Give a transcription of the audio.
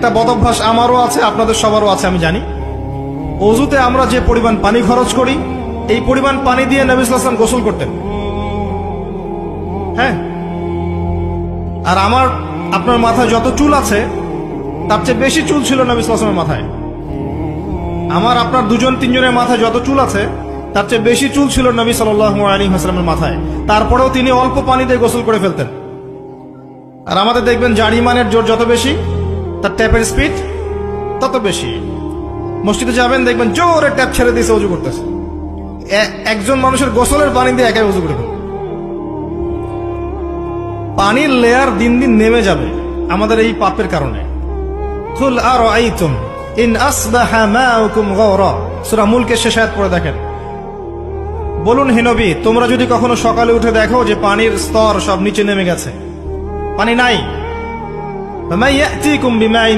একটা বদভ্যাস আমারও আছে, আপনাদের সবারও আছে, আমি জানি। অজুতে আমরা যে পরিমাণ পানি খরচ করি, এই পরিমাণ পানি দিয়ে নবী সাল্লাম গোসল করতেন। হ্যাঁ? আর আমার, আপনার মাথায় যত চুল আছে, তার চেয়ে বেশি চুল ছিল নবী সাল্লামের মাথায়। আমার, আপনার দুজন, তিনজনের মাথায় যত চুল আছে, তার চেয়ে বেশি চুল ছিল নবী সাল আলী হাসলামের মাথায়। তারপরেও তিনি অল্প পানি দিয়ে গোসল করে ফেলতেন। আর আমাদের দেখবেন জারিমানের জোর যত বেশি তার ট্যাপের স্পিড তত বেশি। মসজিদে যাবেন, দেখবেন জোরে ট্যাপ ছেড়ে দিয়েছে, উজু করতেছে। একজন মানুষের গোসলের পানি দিয়ে একাই উজু করে পানির লেয়ার দিন দিন নেমে যাবে আমাদের এই পাপের কারণে। কুল আর আইতুম ইন আসবাহা মাউকুম গাওরা। সূরা মুলকের শেষ আয়াত পড়ে দেখেন। বলুন, হে নবী, তোমরা যদি কখনো সকালে উঠে দেখো যে পানির স্তর সব নিচে নেমে গেছে। পানি নাই। فمن يأتيكم بماء